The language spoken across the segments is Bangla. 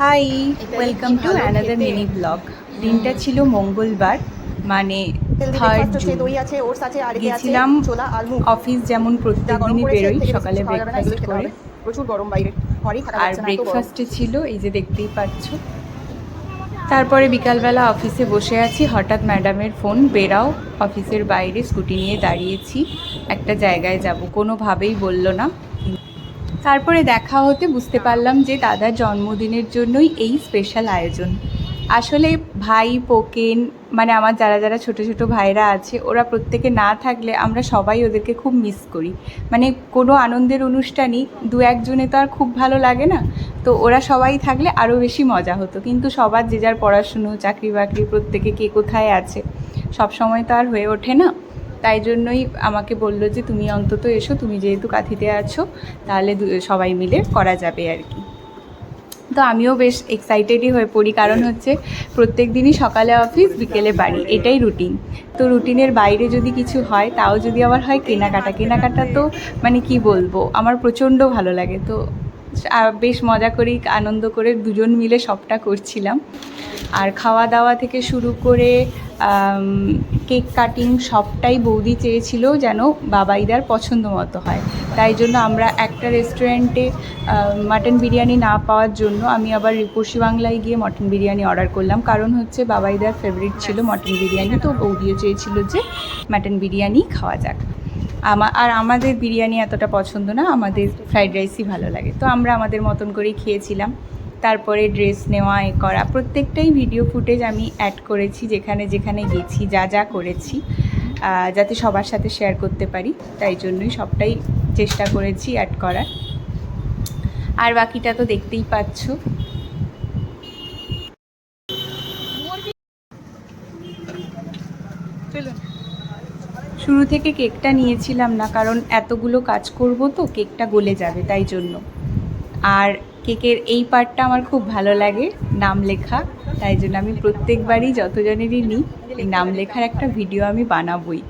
Hi welcome to another mini blog দিনটা ছিল মঙ্গলবার মানে থার্ড গেছিলাম অফিস যেমন প্রত্যেক গরম দিনই বেরোই সকালে ব্রেকফাস্ট করে। প্রচুর গরম বাইরে আর। ব্রেকফাস্টে ছিল এই যে দেখতেই পাচ্ছ। তারপরে বিকালবেলা অফিসে বসে আছি হঠাৎ ম্যাডামের ফোন বেরাও অফিসের বাইরে স্কুটি নিয়ে দাঁড়িয়েছি। একটা জায়গায় যাব কোনোভাবেই বলল না। তারপরে দেখা হতে বুঝতে পারলাম যে দাদার জন্মদিনের জন্যই এই স্পেশাল আয়োজন। আসলে ভাই, পোকেন মানে আমার যারা যারা ছোট ছোট ভাইরা আছে, ওরা প্রত্যেকে না থাকলে আমরা সবাই ওদেরকে খুব মিস করি। মানে কোনো আনন্দের অনুষ্ঠানই দু একজনে তো আর খুব ভালো লাগে না। তো ওরা সবাই থাকলে আরও বেশি মজা হতো। কিন্তু সবার যে যার পড়াশুনো, চাকরি বাকরি, প্রত্যেকে কে কোথায় আছে? সব সময় তো আর হয়ে ওঠে না। তাই জন্যই আমাকে বলল যে তুমি অন্তত এসো, তুমি যেহেতু কাঁথিতে আছো, তাহলে সবাই মিলে করা যাবে আর কি। তো আমিও বেশ এক্সাইটেডই হয়ে পড়ি, কারণ হচ্ছে প্রত্যেক দিনই সকালে অফিস বিকেলে বাড়ি, এটাই রুটিন তো রুটিনের বাইরে যদি কিছু হয়, তাও যদি আবার হয় কেনাকাটা। কেনাকাটা তো মানে কি বলব, আমার প্রচণ্ড ভালো লাগে। তো বেশ মজা করি, আনন্দ করে দুজন মিলে সবটা করছিলাম। আর খাওয়া দাওয়া থেকে শুরু করে কেক কাটিং সবটাই বৌদি চেয়েছিল যেন বাবাইদার পছন্দ মতো হয়। তাই জন্য আমরা একটা রেস্টুরেন্টে মাটন বিরিয়ানি না পাওয়ার জন্য আমি আবার রূপসী বাংলায় গিয়ে মটন বিরিয়ানি অর্ডার করলাম। কারণ হচ্ছে বাবাইদার ফেভারিট ছিল মটন বিরিয়ানি, তো বৌদিও চেয়েছিল যে মাটন বিরিয়ানি খাওয়া যাক। আমা আর আমাদের বিরিয়ানি এতটা পছন্দ না, আমাদের ফ্রাইড রাইসই ভালো লাগে। তো আমরা আমাদের মতন করেই খেয়েছিলাম। তারপরে ড্রেস নেওয়া, এ করা, প্রত্যেকটাই ভিডিও ফুটেজ আমি অ্যাড করেছি যেখানে যেখানে গেছি, যা যা করেছি যাতে সবার সাথে শেয়ার করতে পারি। তাই জন্যই সবটাই চেষ্টা করেছি অ্যাড করার। আর বাকিটা তো দেখতেই পাচ্ছ। শুরু থেকে কেকটা নিয়েছিলাম না, কারণ এতগুলো কাজ করব তো কেকটা গলে যাবে তাই জন্য। আর কেকের এই পার্টটা আমার খুব ভালো লাগে, নাম লেখা। তাই জন্য আমি প্রত্যেকবারই যতজনেরই নিই, এই নাম লেখার একটা ভিডিও আমি বানাবই।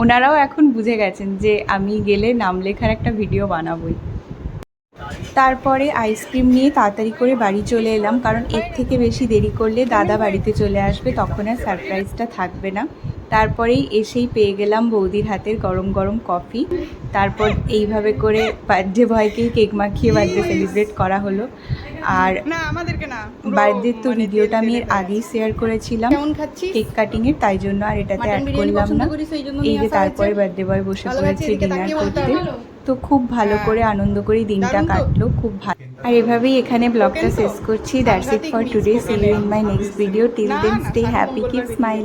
ওনারাও এখন বুঝে গেছেন যে আমি গেলে নাম লেখার একটা ভিডিও বানাবই। তারপরে আইসক্রিম নিয়ে তাড়াতাড়ি করে বাড়ি চলে এলাম, কারণ এর থেকে বেশি দেরি করলে দাদা বাড়িতে চলে আসবে, তখন আর সারপ্রাইজটা থাকবে না। তারপরেই এসেই পেয়ে গেলাম বৌদির হাতের গরম গরম কফি। তারপর এইভাবে করে বার্থডে বয়কেই কেক মাখিয়ে বার্থডে সেলিব্রেট করা হলো। আর না আমাদেরকে না বার্থডে তো ভিডিওটা আমি এর আগেই শেয়ার করেছিলাম। কেমন খাচ্ছিস? কেক কাটিংয়ের তাই জন্য আর এটাতে অ্যাড করলাম না। এই যে তারপরে বার্থডে বয় বসে পড়েছে ডিনার করতে। তো খুব ভালো হ্যাঁ। করে আনন্দ করে দিনটা কাটলো খুব ভালো আর এভাবেই এখানে ব্লগটা শেষ করছি। That's it for today see you in my next video till then stay happy keep smile